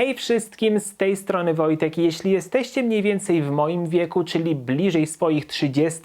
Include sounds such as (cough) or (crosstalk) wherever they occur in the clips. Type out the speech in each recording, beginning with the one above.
Hej wszystkim, z tej strony Wojtek. Jeśli jesteście mniej więcej w moim wieku, czyli bliżej swoich 30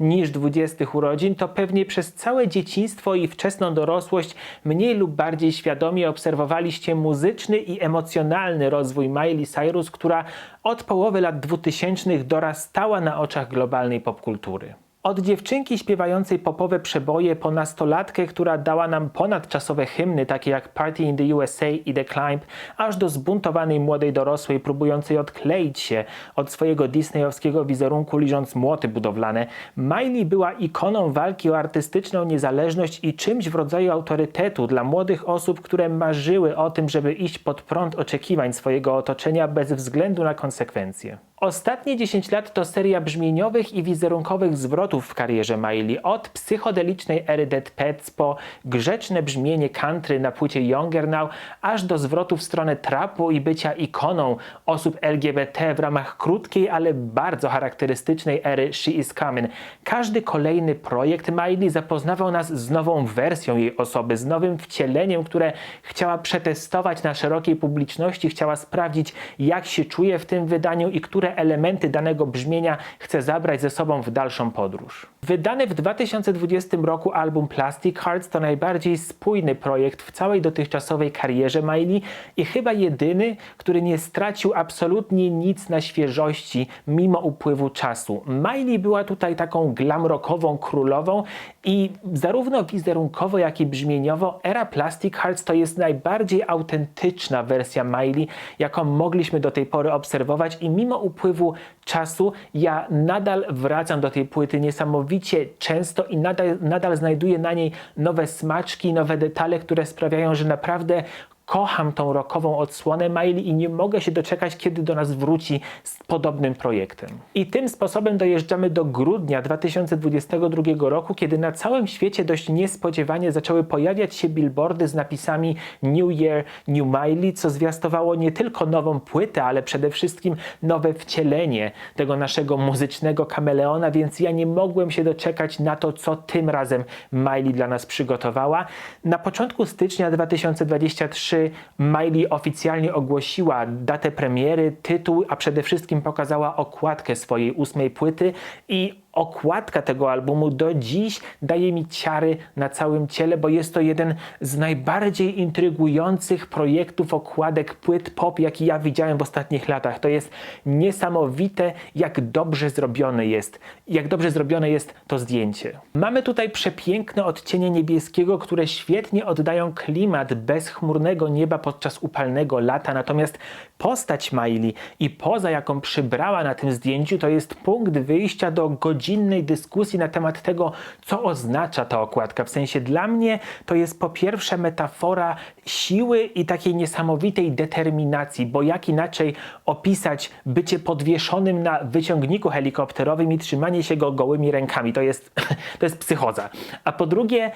niż 20 urodzin, to pewnie przez całe dzieciństwo i wczesną dorosłość mniej lub bardziej świadomie obserwowaliście muzyczny i emocjonalny rozwój Miley Cyrus, która od połowy lat 2000 dorastała na oczach globalnej popkultury. Od dziewczynki śpiewającej popowe przeboje po nastolatkę, która dała nam ponadczasowe hymny takie jak Party in the USA i The Climb, aż do zbuntowanej młodej dorosłej próbującej odkleić się od swojego disneyowskiego wizerunku liżąc młoty budowlane, Miley była ikoną walki o artystyczną niezależność i czymś w rodzaju autorytetu dla młodych osób, które marzyły o tym, żeby iść pod prąd oczekiwań swojego otoczenia bez względu na konsekwencje. Ostatnie 10 lat to seria brzmieniowych i wizerunkowych zwrotów w karierze Miley. Od psychodelicznej ery Dead Pets po grzeczne brzmienie country na płycie Younger Now, aż do zwrotu w stronę trapu i bycia ikoną osób LGBT w ramach krótkiej, ale bardzo charakterystycznej ery She Is Coming. Każdy kolejny projekt Miley zapoznawał nas z nową wersją jej osoby, z nowym wcieleniem, które chciała przetestować na szerokiej publiczności, chciała sprawdzić, jak się czuje w tym wydaniu i które elementy danego brzmienia chce zabrać ze sobą w dalszą podróż. Wydany w 2020 roku album Plastic Hearts to najbardziej spójny projekt w całej dotychczasowej karierze Miley i chyba jedyny, który nie stracił absolutnie nic na świeżości mimo upływu czasu. Miley była tutaj taką glam rockową królową i zarówno wizerunkowo, jak i brzmieniowo era Plastic Hearts to jest najbardziej autentyczna wersja Miley, jaką mogliśmy do tej pory obserwować i mimo upływu czasu ja nadal wracam do tej płyty niesamowicie często i nadal, nadal znajduję na niej nowe smaczki, nowe detale, które sprawiają, że naprawdę kocham tą rockową odsłonę Miley i nie mogę się doczekać, kiedy do nas wróci z podobnym projektem. I tym sposobem dojeżdżamy do grudnia 2022 roku, kiedy na całym świecie dość niespodziewanie zaczęły pojawiać się billboardy z napisami New Year, New Miley, co zwiastowało nie tylko nową płytę, ale przede wszystkim nowe wcielenie tego naszego muzycznego kameleona, więc ja nie mogłem się doczekać na to, co tym razem Miley dla nas przygotowała. Na początku stycznia 2023 Miley oficjalnie ogłosiła datę premiery, tytuł, a przede wszystkim pokazała okładkę swojej ósmej płyty i okładka tego albumu do dziś daje mi ciary na całym ciele, bo jest to jeden z najbardziej intrygujących projektów okładek płyt pop, jaki ja widziałem w ostatnich latach. To jest niesamowite, jak dobrze zrobione jest, jak dobrze zrobione jest to zdjęcie. Mamy tutaj przepiękne odcienie niebieskiego, które świetnie oddają klimat bezchmurnego nieba podczas upalnego lata, natomiast postać Miley i poza jaką przybrała na tym zdjęciu, to jest punkt wyjścia do godzinnej dyskusji na temat tego, co oznacza ta okładka. W sensie dla mnie to jest po pierwsze metafora siły i takiej niesamowitej determinacji, bo jak inaczej opisać bycie podwieszonym na wyciągniku helikopterowym i trzymanie się go gołymi rękami. To jest, (laughs) to jest psychoza. A po drugie,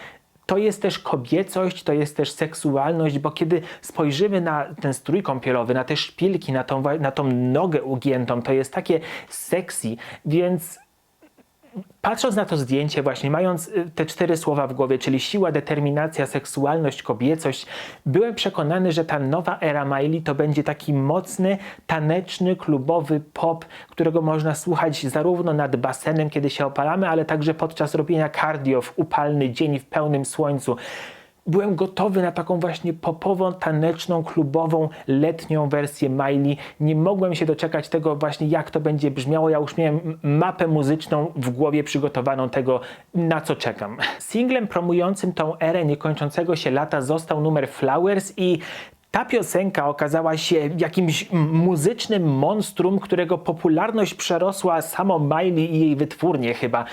to jest też kobiecość, to jest też seksualność, bo kiedy spojrzymy na ten strój kąpielowy, na te szpilki, na tą, na tą nogę ugiętą, to jest takie sexy, więc patrząc na to zdjęcie, właśnie mając y, te cztery słowa w głowie, czyli siła, determinacja, seksualność, kobiecość, byłem przekonany, że ta nowa era Miley to będzie taki mocny, taneczny, klubowy pop, którego można słuchać zarówno nad basenem, kiedy się opalamy, ale także podczas robienia cardio w upalny dzień w pełnym słońcu byłem gotowy na taką właśnie popową, taneczną, klubową, letnią wersję Miley. Nie mogłem się doczekać tego właśnie, jak to będzie brzmiało. Ja już miałem mapę muzyczną w głowie przygotowaną tego, na co czekam. Singlem promującym tą erę niekończącego się lata został numer Flowers i ta piosenka okazała się jakimś muzycznym monstrum, którego popularność przerosła samo Miley i jej wytwórnie chyba.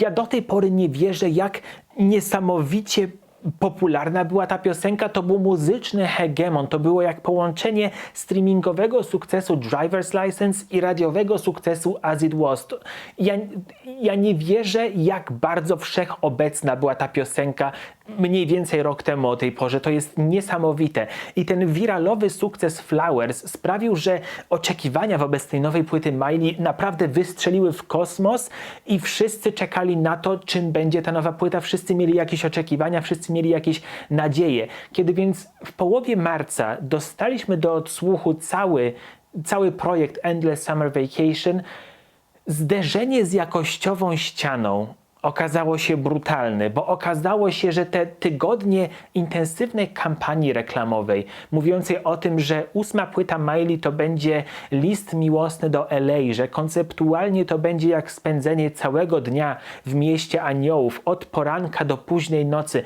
Ja do tej pory nie wierzę, jak niesamowicie popularna była ta piosenka, to był muzyczny hegemon. To było jak połączenie streamingowego sukcesu Driver's License i radiowego sukcesu As It Was. Ja, ja nie wierzę, jak bardzo wszechobecna była ta piosenka mniej więcej rok temu o tej porze. To jest niesamowite. I ten wiralowy sukces Flowers sprawił, że oczekiwania wobec tej nowej płyty Miley naprawdę wystrzeliły w kosmos i wszyscy czekali na to, czym będzie ta nowa płyta. Wszyscy mieli jakieś oczekiwania, wszyscy mieli jakieś nadzieje. Kiedy więc w połowie marca dostaliśmy do odsłuchu cały, cały projekt Endless Summer Vacation, zderzenie z jakościową ścianą okazało się brutalne, bo okazało się, że te tygodnie intensywnej kampanii reklamowej, mówiącej o tym, że ósma płyta Miley to będzie list miłosny do LA, że konceptualnie to będzie jak spędzenie całego dnia w mieście aniołów, od poranka do późnej nocy.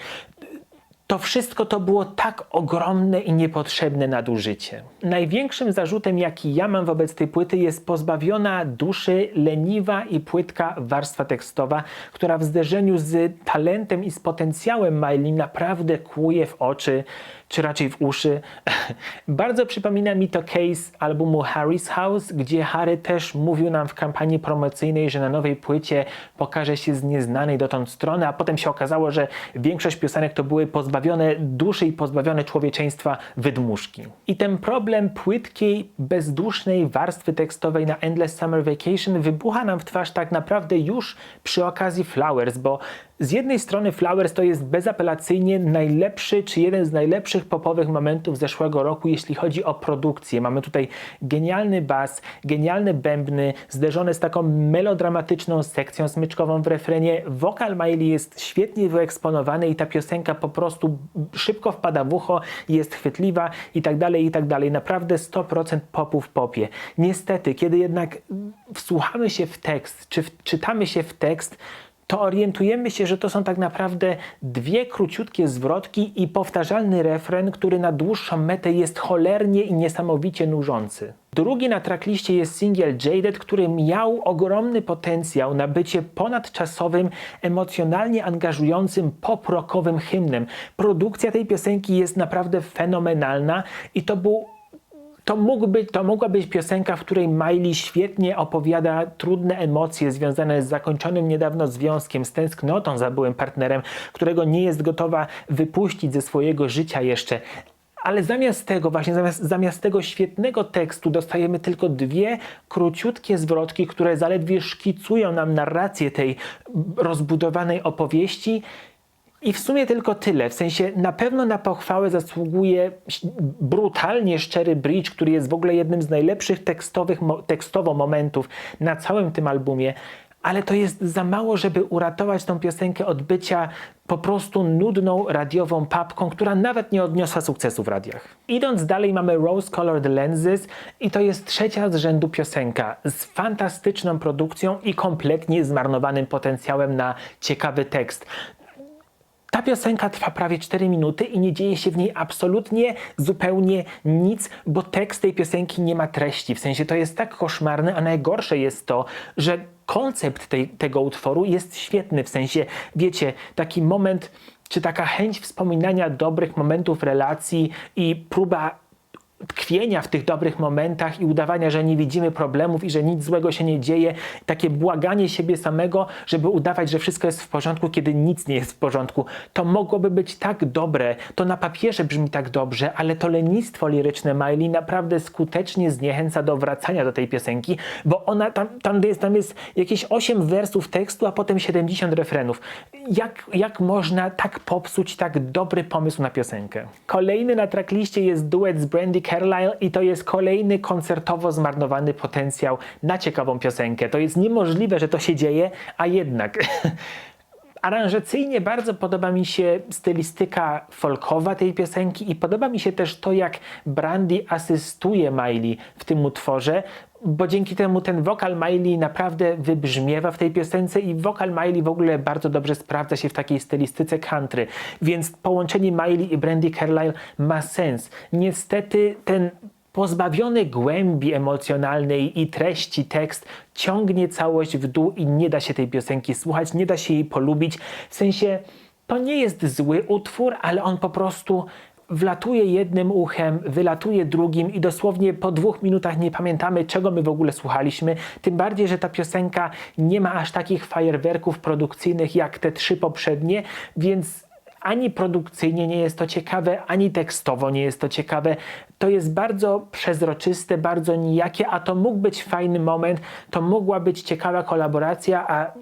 To wszystko to było tak ogromne i niepotrzebne nadużycie. Największym zarzutem, jaki ja mam wobec tej płyty, jest pozbawiona duszy, leniwa i płytka warstwa tekstowa, która w zderzeniu z talentem i z potencjałem Miley naprawdę kłuje w oczy, czy raczej w uszy. (laughs) Bardzo przypomina mi to case albumu Harry's House, gdzie Harry też mówił nam w kampanii promocyjnej, że na nowej płycie pokaże się z nieznanej dotąd strony, a potem się okazało, że większość piosenek to były pozbawione duszy i pozbawione człowieczeństwa wydmuszki. I ten problem płytkiej, bezdusznej warstwy tekstowej na Endless Summer Vacation wybucha nam w twarz tak naprawdę już przy okazji Flowers, bo z jednej strony Flowers to jest bezapelacyjnie najlepszy, czy jeden z najlepszych popowych momentów zeszłego roku, jeśli chodzi o produkcję. Mamy tutaj genialny bas, genialne bębny, zderzone z taką melodramatyczną sekcją smyczkową w refrenie. Wokal Miley jest świetnie wyeksponowany i ta piosenka po prostu szybko wpada w ucho, jest chwytliwa i tak dalej, i tak dalej. Naprawdę 100% popu w popie. Niestety, kiedy jednak wsłuchamy się w tekst, czy czytamy się w tekst, to orientujemy się, że to są tak naprawdę dwie króciutkie zwrotki i powtarzalny refren, który na dłuższą metę jest cholernie i niesamowicie nużący. Drugi na trackliście jest singiel Jaded, który miał ogromny potencjał na bycie ponadczasowym, emocjonalnie angażującym pop-rockowym hymnem. Produkcja tej piosenki jest naprawdę fenomenalna i to był to, mógłby, to mogła być piosenka, w której Miley świetnie opowiada trudne emocje związane z zakończonym niedawno związkiem, z tęsknotą za byłym partnerem, którego nie jest gotowa wypuścić ze swojego życia jeszcze. Ale zamiast tego, właśnie zamiast, zamiast tego świetnego tekstu, dostajemy tylko dwie króciutkie zwrotki, które zaledwie szkicują nam narrację tej rozbudowanej opowieści. I w sumie tylko tyle. W sensie na pewno na pochwałę zasługuje brutalnie szczery bridge, który jest w ogóle jednym z najlepszych tekstowych, tekstowo momentów na całym tym albumie. Ale to jest za mało, żeby uratować tą piosenkę od bycia po prostu nudną radiową papką, która nawet nie odniosła sukcesu w radiach. Idąc dalej mamy Rose Colored Lenses i to jest trzecia z rzędu piosenka z fantastyczną produkcją i kompletnie zmarnowanym potencjałem na ciekawy tekst. Ta piosenka trwa prawie 4 minuty i nie dzieje się w niej absolutnie zupełnie nic, bo tekst tej piosenki nie ma treści. W sensie to jest tak koszmarne, a najgorsze jest to, że koncept tej, tego utworu jest świetny. W sensie, wiecie, taki moment, czy taka chęć wspominania dobrych momentów relacji i próba tkwienia w tych dobrych momentach i udawania, że nie widzimy problemów i że nic złego się nie dzieje, takie błaganie siebie samego, żeby udawać, że wszystko jest w porządku, kiedy nic nie jest w porządku. To mogłoby być tak dobre, to na papierze brzmi tak dobrze, ale to lenistwo liryczne Miley naprawdę skutecznie zniechęca do wracania do tej piosenki, bo ona tam, tam, jest, tam jest jakieś 8 wersów tekstu, a potem 70 refrenów. Jak, jak można tak popsuć tak dobry pomysł na piosenkę? Kolejny na trackliście jest duet z Brandy Carlile i to jest kolejny koncertowo zmarnowany potencjał na ciekawą piosenkę. To jest niemożliwe, że to się dzieje, a jednak. (laughs) Aranżacyjnie bardzo podoba mi się stylistyka folkowa tej piosenki i podoba mi się też to, jak Brandy asystuje Miley w tym utworze, bo dzięki temu ten wokal Miley naprawdę wybrzmiewa w tej piosence i wokal Miley w ogóle bardzo dobrze sprawdza się w takiej stylistyce country, więc połączenie Miley i Brandy Carlile ma sens. Niestety ten pozbawiony głębi emocjonalnej i treści tekst ciągnie całość w dół i nie da się tej piosenki słuchać, nie da się jej polubić. W sensie to nie jest zły utwór, ale on po prostu wlatuje jednym uchem, wylatuje drugim i dosłownie po dwóch minutach nie pamiętamy, czego my w ogóle słuchaliśmy. Tym bardziej, że ta piosenka nie ma aż takich fajerwerków produkcyjnych jak te trzy poprzednie, więc ani produkcyjnie nie jest to ciekawe, ani tekstowo nie jest to ciekawe. To jest bardzo przezroczyste, bardzo nijakie, a to mógł być fajny moment, to mogła być ciekawa kolaboracja, a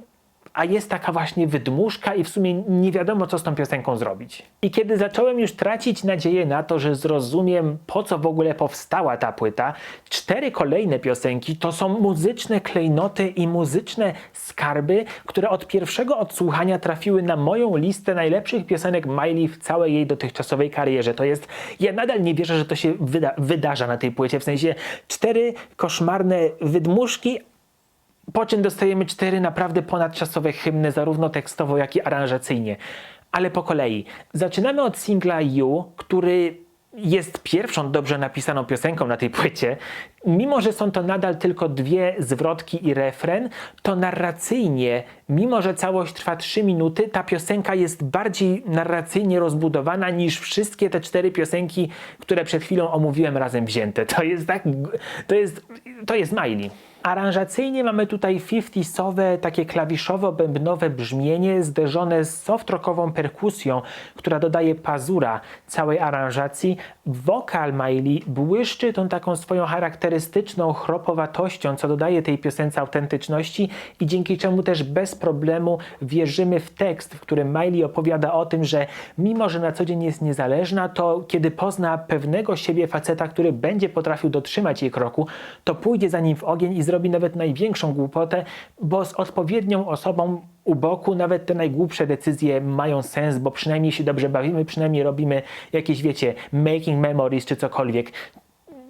a jest taka właśnie wydmuszka i w sumie nie wiadomo, co z tą piosenką zrobić. I kiedy zacząłem już tracić nadzieję na to, że zrozumiem, po co w ogóle powstała ta płyta, cztery kolejne piosenki to są muzyczne klejnoty i muzyczne skarby, które od pierwszego odsłuchania trafiły na moją listę najlepszych piosenek Miley w całej jej dotychczasowej karierze. To jest, ja nadal nie wierzę, że to się wyda wydarza na tej płycie, w sensie cztery koszmarne wydmuszki, po czym dostajemy cztery naprawdę ponadczasowe hymny, zarówno tekstowo, jak i aranżacyjnie. Ale po kolei. Zaczynamy od singla You, który jest pierwszą dobrze napisaną piosenką na tej płycie. Mimo, że są to nadal tylko dwie zwrotki i refren, to narracyjnie, mimo że całość trwa 3 minuty, ta piosenka jest bardziej narracyjnie rozbudowana niż wszystkie te cztery piosenki, które przed chwilą omówiłem razem wzięte. To jest tak, to jest, to jest Miley. Aranżacyjnie mamy tutaj 50sowe, takie klawiszowo-bębnowe brzmienie zderzone z soft-rockową perkusją, która dodaje pazura całej aranżacji. Wokal Miley błyszczy tą taką swoją charakterystyczną chropowatością, co dodaje tej piosence autentyczności i dzięki czemu też bez problemu wierzymy w tekst, w którym Miley opowiada o tym, że mimo, że na co dzień jest niezależna, to kiedy pozna pewnego siebie faceta, który będzie potrafił dotrzymać jej kroku, to pójdzie za nim w ogień i zrobi nawet największą głupotę, bo z odpowiednią osobą u boku nawet te najgłupsze decyzje mają sens, bo przynajmniej się dobrze bawimy, przynajmniej robimy jakieś, wiecie, making memories czy cokolwiek.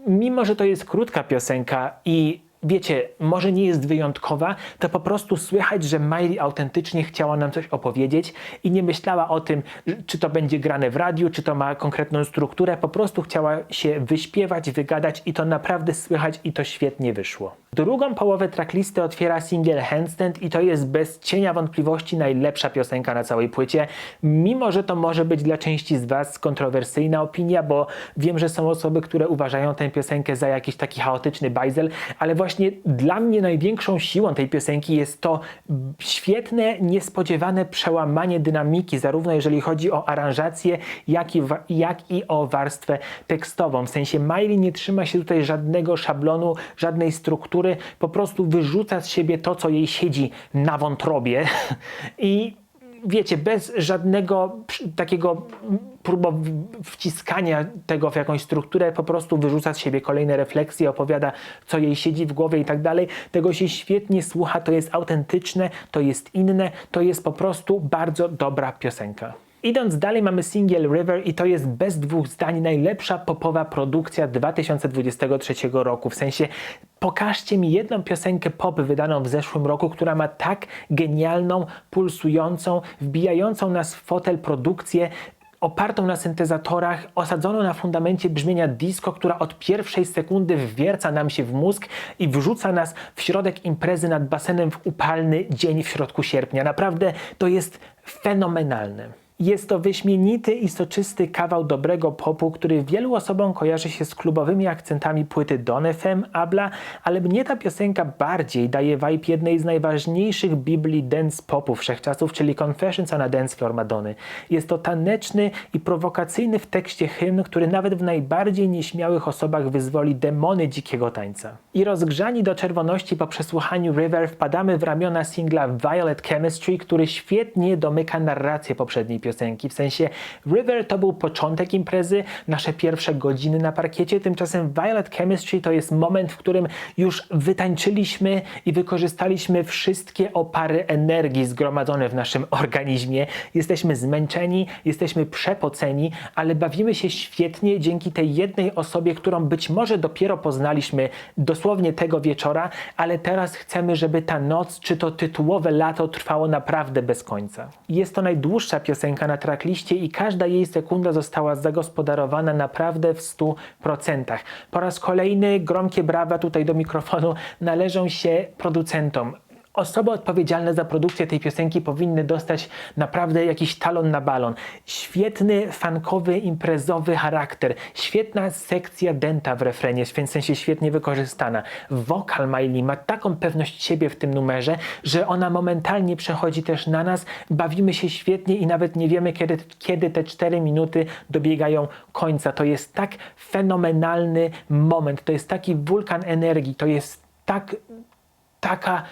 Mimo, że to jest krótka piosenka i wiecie, może nie jest wyjątkowa, to po prostu słychać, że Miley autentycznie chciała nam coś opowiedzieć i nie myślała o tym, czy to będzie grane w radiu, czy to ma konkretną strukturę, po prostu chciała się wyśpiewać, wygadać i to naprawdę słychać i to świetnie wyszło. Drugą połowę tracklisty otwiera singiel Handstand i to jest bez cienia wątpliwości najlepsza piosenka na całej płycie, mimo że to może być dla części z Was kontrowersyjna opinia, bo wiem, że są osoby, które uważają tę piosenkę za jakiś taki chaotyczny bajzel, ale właśnie dla mnie największą siłą tej piosenki jest to świetne, niespodziewane przełamanie dynamiki, zarówno jeżeli chodzi o aranżację, jak i, jak i o warstwę tekstową. W sensie Miley nie trzyma się tutaj żadnego szablonu, żadnej struktury, po prostu wyrzuca z siebie to, co jej siedzi na wątrobie (laughs) i wiecie, bez żadnego takiego próba wciskania tego w jakąś strukturę, po prostu wyrzuca z siebie kolejne refleksje, opowiada, co jej siedzi w głowie i tak dalej. Tego się świetnie słucha, to jest autentyczne, to jest inne, to jest po prostu bardzo dobra piosenka. Idąc dalej mamy singiel River i to jest bez dwóch zdań najlepsza popowa produkcja 2023 roku. W sensie pokażcie mi jedną piosenkę pop wydaną w zeszłym roku, która ma tak genialną, pulsującą, wbijającą nas w fotel produkcję, opartą na syntezatorach, osadzoną na fundamencie brzmienia disco, która od pierwszej sekundy wwierca nam się w mózg i wrzuca nas w środek imprezy nad basenem w upalny dzień w środku sierpnia. Naprawdę to jest fenomenalne. Jest to wyśmienity i soczysty kawał dobrego popu, który wielu osobom kojarzy się z klubowymi akcentami płyty Don FM, Abla, ale mnie ta piosenka bardziej daje vibe jednej z najważniejszych Biblii dance popu wszechczasów, czyli Confessions on a Dance Floor Madony. Jest to taneczny i prowokacyjny w tekście hymn, który nawet w najbardziej nieśmiałych osobach wyzwoli demony dzikiego tańca. I rozgrzani do czerwoności po przesłuchaniu River wpadamy w ramiona singla Violet Chemistry, który świetnie domyka narrację poprzedniej piosenki. W sensie River to był początek imprezy, nasze pierwsze godziny na parkiecie, tymczasem Violet Chemistry to jest moment, w którym już wytańczyliśmy i wykorzystaliśmy wszystkie opary energii zgromadzone w naszym (laughs) organizmie. Jesteśmy zmęczeni, jesteśmy przepoceni, ale bawimy się świetnie dzięki tej jednej osobie, którą być może dopiero poznaliśmy dosłownie tego wieczora, ale teraz chcemy, żeby ta noc, czy to tytułowe lato trwało naprawdę bez końca. Jest to najdłuższa piosenka piosenka na trackliście i każda jej sekunda została zagospodarowana naprawdę w 100%. Po raz kolejny gromkie brawa tutaj do mikrofonu należą się producentom. Osoby odpowiedzialne za produkcję tej piosenki powinny dostać naprawdę jakiś talon na balon. Świetny, fankowy, imprezowy charakter, świetna sekcja denta w refrenie, w sensie świetnie wykorzystana. Wokal Miley ma taką pewność siebie w tym numerze, że ona momentalnie przechodzi też na nas, bawimy się świetnie i nawet nie wiemy, kiedy, kiedy te 4 minuty dobiegają końca. To jest tak fenomenalny moment, to jest taki wulkan energii, to jest tak, taka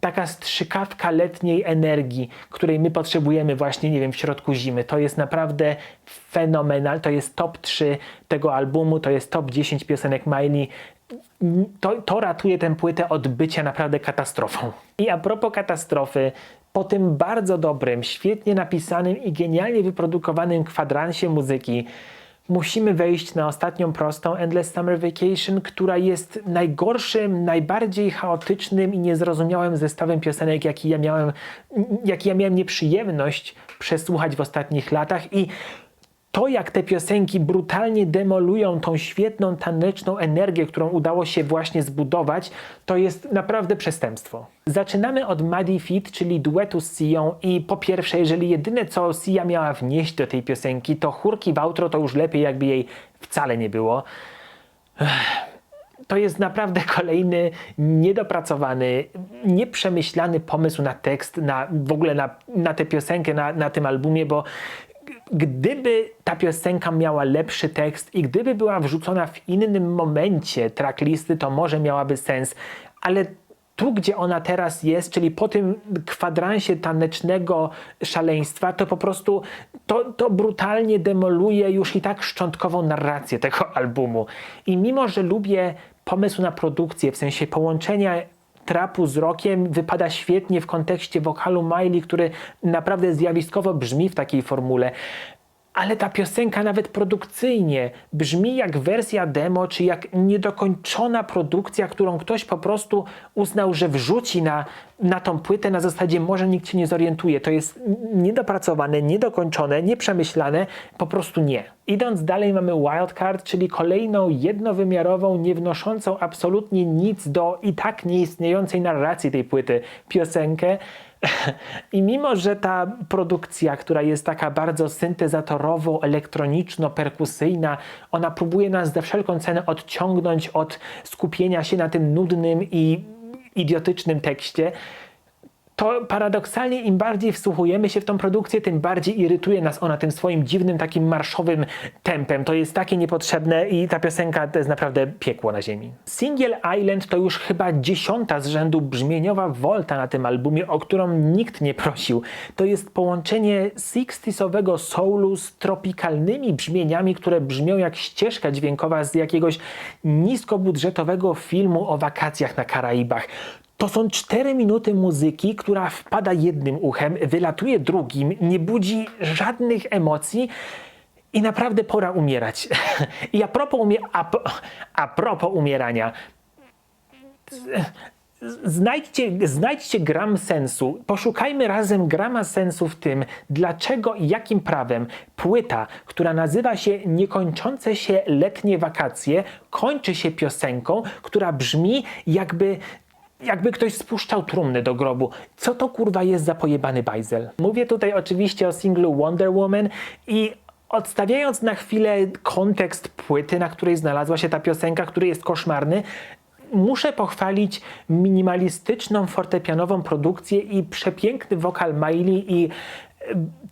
taka strzykawka letniej energii, której my potrzebujemy właśnie, nie wiem, w środku zimy. To jest naprawdę fenomenal. To jest top 3 tego albumu, to jest top 10 piosenek Miley. To, to ratuje tę płytę od bycia naprawdę katastrofą. I a propos katastrofy, po tym bardzo dobrym, świetnie napisanym i genialnie wyprodukowanym kwadransie muzyki, musimy wejść na ostatnią prostą Endless Summer Vacation, która jest najgorszym, najbardziej chaotycznym i niezrozumiałym zestawem piosenek, jaki ja miałem, jaki ja miałem nieprzyjemność przesłuchać w ostatnich latach. I to, jak te piosenki brutalnie demolują tą świetną taneczną energię, którą udało się właśnie zbudować, to jest naprawdę przestępstwo. Zaczynamy od Maddie Fit, czyli duetu z Sią i po pierwsze, jeżeli jedyne co Sia miała wnieść do tej piosenki, to chórki w outro, to już lepiej jakby jej wcale nie było. To jest naprawdę kolejny niedopracowany, nieprzemyślany pomysł na tekst, na w ogóle na, na tę piosenkę, na, na tym albumie, bo gdyby ta piosenka miała lepszy tekst i gdyby była wrzucona w innym momencie tracklisty, to może miałaby sens, ale tu, gdzie ona teraz jest, czyli po tym kwadransie tanecznego szaleństwa, to po prostu to, to brutalnie demoluje już i tak szczątkową narrację tego (laughs) albumu. I mimo, że lubię pomysł na produkcję, w sensie połączenia trapu z rockiem wypada świetnie w kontekście wokalu Miley, który naprawdę zjawiskowo brzmi w takiej formule. Ale ta piosenka nawet produkcyjnie brzmi jak wersja demo, czy jak niedokończona produkcja, którą ktoś po prostu uznał, że wrzuci na, na tą płytę na zasadzie może nikt się nie zorientuje. To jest niedopracowane, niedokończone, nieprzemyślane, po prostu nie. Idąc dalej mamy Wildcard, czyli kolejną jednowymiarową, nie wnoszącą absolutnie nic do i tak nieistniejącej narracji tej płyty piosenkę. (laughs) I mimo, że ta produkcja, która jest taka bardzo syntezatorowo, elektroniczno-perkusyjna, ona próbuje nas za wszelką cenę odciągnąć od skupienia się na tym nudnym i idiotycznym tekście, to paradoksalnie im bardziej wsłuchujemy się w tą produkcję, tym bardziej irytuje nas ona tym swoim dziwnym, takim marszowym tempem. To jest takie niepotrzebne i ta piosenka to jest naprawdę piekło na ziemi. Single Island to już chyba dziesiąta z rzędu brzmieniowa wolta na tym albumie, o którą nikt nie prosił. To jest połączenie 60sowego soulu z tropikalnymi brzmieniami, które brzmią jak ścieżka dźwiękowa z jakiegoś niskobudżetowego filmu o wakacjach na Karaibach. To są cztery minuty muzyki, która wpada jednym uchem, wylatuje drugim, nie budzi żadnych emocji i naprawdę pora umierać. (laughs) I a propos, umie a, a propos umierania, znajdźcie, znajdźcie gram sensu, poszukajmy razem grama sensu w tym, dlaczego i jakim prawem płyta, która nazywa się Niekończące się letnie wakacje, kończy się piosenką, która brzmi jakby jakby ktoś spuszczał trumny do grobu. Co to kurwa jest za pojebany bajzel? Mówię tutaj oczywiście o singlu Wonder Woman i odstawiając na chwilę kontekst płyty, na której znalazła się ta piosenka, który jest koszmarny, muszę pochwalić minimalistyczną fortepianową produkcję i przepiękny wokal Miley i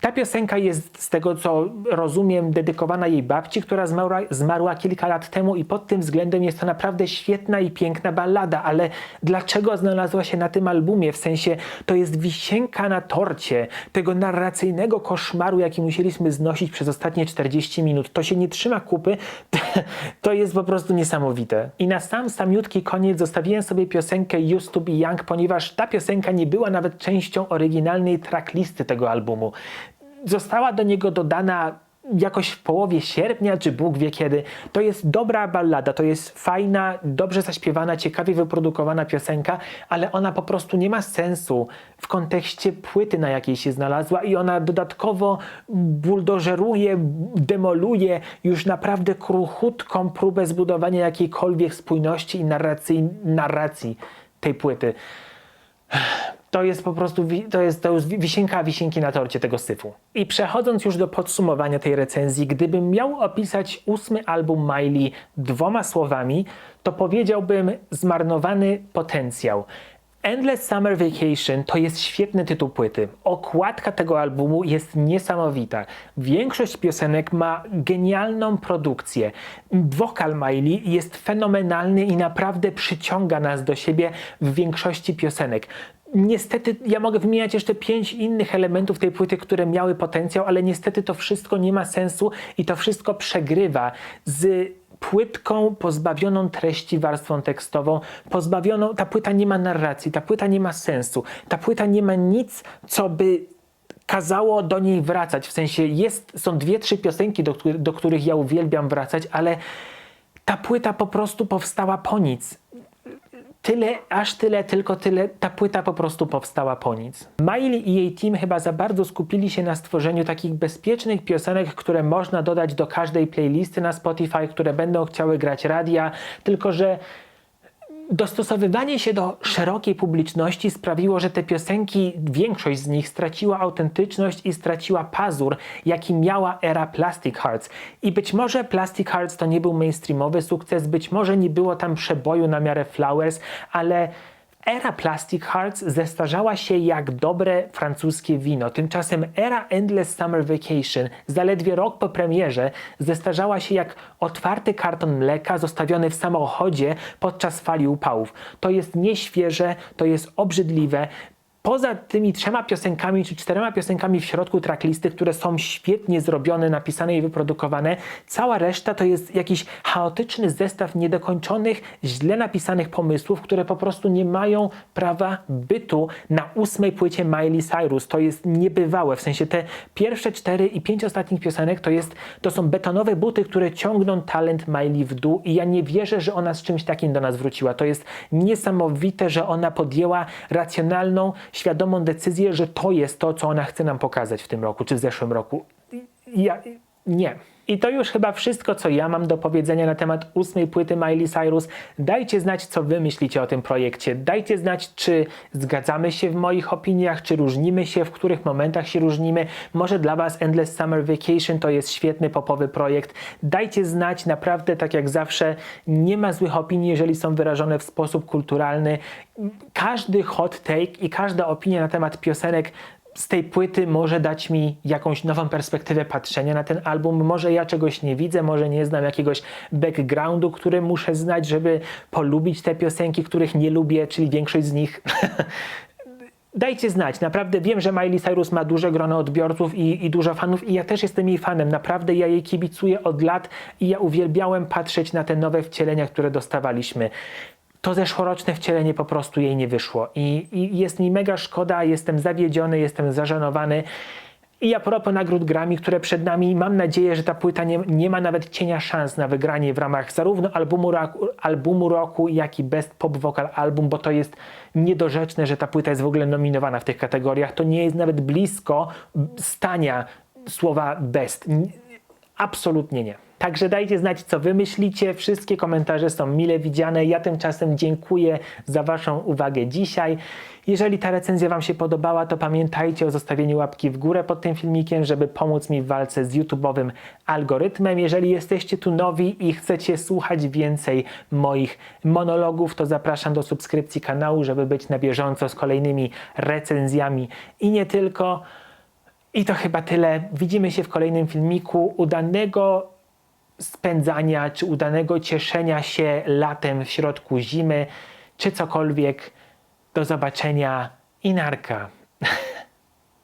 ta piosenka jest, z tego co rozumiem, dedykowana jej babci, która zmarła, zmarła, kilka lat temu, i pod tym względem jest to naprawdę świetna i piękna ballada. Ale dlaczego znalazła się na tym albumie? W sensie to jest wisienka na torcie tego narracyjnego koszmaru, jaki musieliśmy znosić przez ostatnie 40 minut. To się nie trzyma kupy, (laughs) to jest po prostu niesamowite. I na sam samiutki koniec zostawiłem sobie piosenkę Used to be Young, ponieważ ta piosenka nie była nawet częścią oryginalnej tracklisty tego albumu została do niego dodana jakoś w połowie sierpnia, czy Bóg wie kiedy. To jest dobra ballada, to jest fajna, dobrze zaśpiewana, ciekawie wyprodukowana piosenka, ale ona po prostu nie ma sensu w kontekście płyty, na jakiej się znalazła i ona dodatkowo buldożeruje, demoluje już naprawdę kruchutką próbę zbudowania jakiejkolwiek spójności i narracji, narracji tej płyty to jest po prostu, to jest, to jest wisienka wisienki na torcie tego syfu. I przechodząc już do podsumowania tej recenzji, gdybym miał opisać ósmy album Miley dwoma słowami, to powiedziałbym zmarnowany potencjał. Endless Summer Vacation to jest świetny tytuł płyty. Okładka tego albumu jest niesamowita. Większość piosenek ma genialną produkcję. Wokal Miley jest fenomenalny i naprawdę przyciąga nas do siebie w większości piosenek. Niestety, ja mogę wymieniać jeszcze pięć innych elementów tej płyty, które miały potencjał, ale niestety to wszystko nie ma sensu i to wszystko przegrywa z płytką pozbawioną treści warstwą tekstową, pozbawioną, ta płyta nie ma narracji, ta płyta nie ma sensu, ta płyta nie ma nic, co by kazało do niej wracać, w sensie jest, są dwie, trzy piosenki, do, do których ja uwielbiam wracać, ale ta płyta po prostu powstała po nic tyle, aż tyle, tylko tyle, ta płyta po prostu powstała po nic. Miley i jej team chyba za bardzo skupili się na stworzeniu takich bezpiecznych piosenek, które można dodać do każdej playlisty na Spotify, które będą chciały grać radia, tylko że dostosowywanie się do szerokiej publiczności sprawiło, że te piosenki, większość z nich straciła autentyczność i straciła pazur, jaki miała era Plastic Hearts. I być może Plastic Hearts to nie był mainstreamowy sukces, być może nie było tam przeboju na miarę Flowers, ale Era Plastic Hearts zestarzała się jak dobre francuskie wino. Tymczasem era Endless Summer Vacation, zaledwie rok po premierze, zestarzała się jak otwarty karton mleka zostawiony w samochodzie podczas fali upałów. To jest nieświeże, to jest obrzydliwe. Poza tymi trzema piosenkami czy czterema piosenkami w środku tracklisty, które są świetnie zrobione, napisane i wyprodukowane, cała reszta to jest jakiś chaotyczny zestaw niedokończonych, źle napisanych pomysłów, które po prostu nie mają prawa bytu na ósmej płycie Miley Cyrus. To jest niebywałe, w sensie te pierwsze cztery i pięć ostatnich piosenek to, jest, to są betonowe buty, które ciągną talent Miley w dół i ja nie wierzę, że ona z czymś takim do nas wróciła. To jest niesamowite, że ona podjęła racjonalną, świadomą decyzję, że to jest to, co ona chce nam pokazać w tym roku czy w zeszłym roku. Ja, nie. I to już chyba wszystko, co ja mam do powiedzenia na temat ósmej płyty Miley Cyrus. Dajcie znać, co wy myślicie o tym projekcie. Dajcie znać, czy zgadzamy się w moich opiniach, czy różnimy się, w których momentach się różnimy. Może dla was Endless Summer Vacation to jest świetny popowy projekt. Dajcie znać, naprawdę, tak jak zawsze, nie ma złych opinii, jeżeli są wyrażone w sposób kulturalny. Każdy hot take i każda opinia na temat piosenek z tej płyty może dać mi jakąś nową perspektywę patrzenia na ten album. Może ja czegoś nie widzę, może nie znam jakiegoś backgroundu, który muszę znać, żeby polubić te piosenki, których nie lubię, czyli większość z nich. (laughs) Dajcie znać, naprawdę wiem, że Miley Cyrus ma duże grono odbiorców i, i dużo fanów i ja też jestem jej fanem, naprawdę ja jej kibicuję od lat i ja uwielbiałem patrzeć na te nowe wcielenia, które dostawaliśmy to zeszłoroczne wcielenie po prostu jej nie wyszło. I, I jest mi mega szkoda, jestem zawiedziony, jestem zażenowany. I a propos nagród Grammy, które przed nami, mam nadzieję, że ta płyta nie, nie ma nawet cienia szans na wygranie w ramach zarówno albumu, roku- albumu roku, jak i Best Pop Vocal Album, bo to jest niedorzeczne, że ta płyta jest w ogóle nominowana w tych kategoriach. To nie jest nawet blisko stania słowa best. Absolutnie nie. Także dajcie znać, co wy myślicie. Wszystkie komentarze są mile widziane. Ja tymczasem dziękuję za waszą uwagę dzisiaj. Jeżeli ta recenzja wam się podobała, to pamiętajcie o zostawieniu łapki w górę pod tym filmikiem, żeby pomóc mi w walce z YouTube'owym algorytmem. Jeżeli jesteście tu nowi i chcecie słuchać więcej moich monologów, to zapraszam do subskrypcji kanału, żeby być na bieżąco z kolejnymi recenzjami i nie tylko. I to chyba tyle. Widzimy się w kolejnym filmiku. Udanego spędzania, czy udanego cieszenia się latem w środku zimy, czy cokolwiek. Do zobaczenia i narka. (laughs)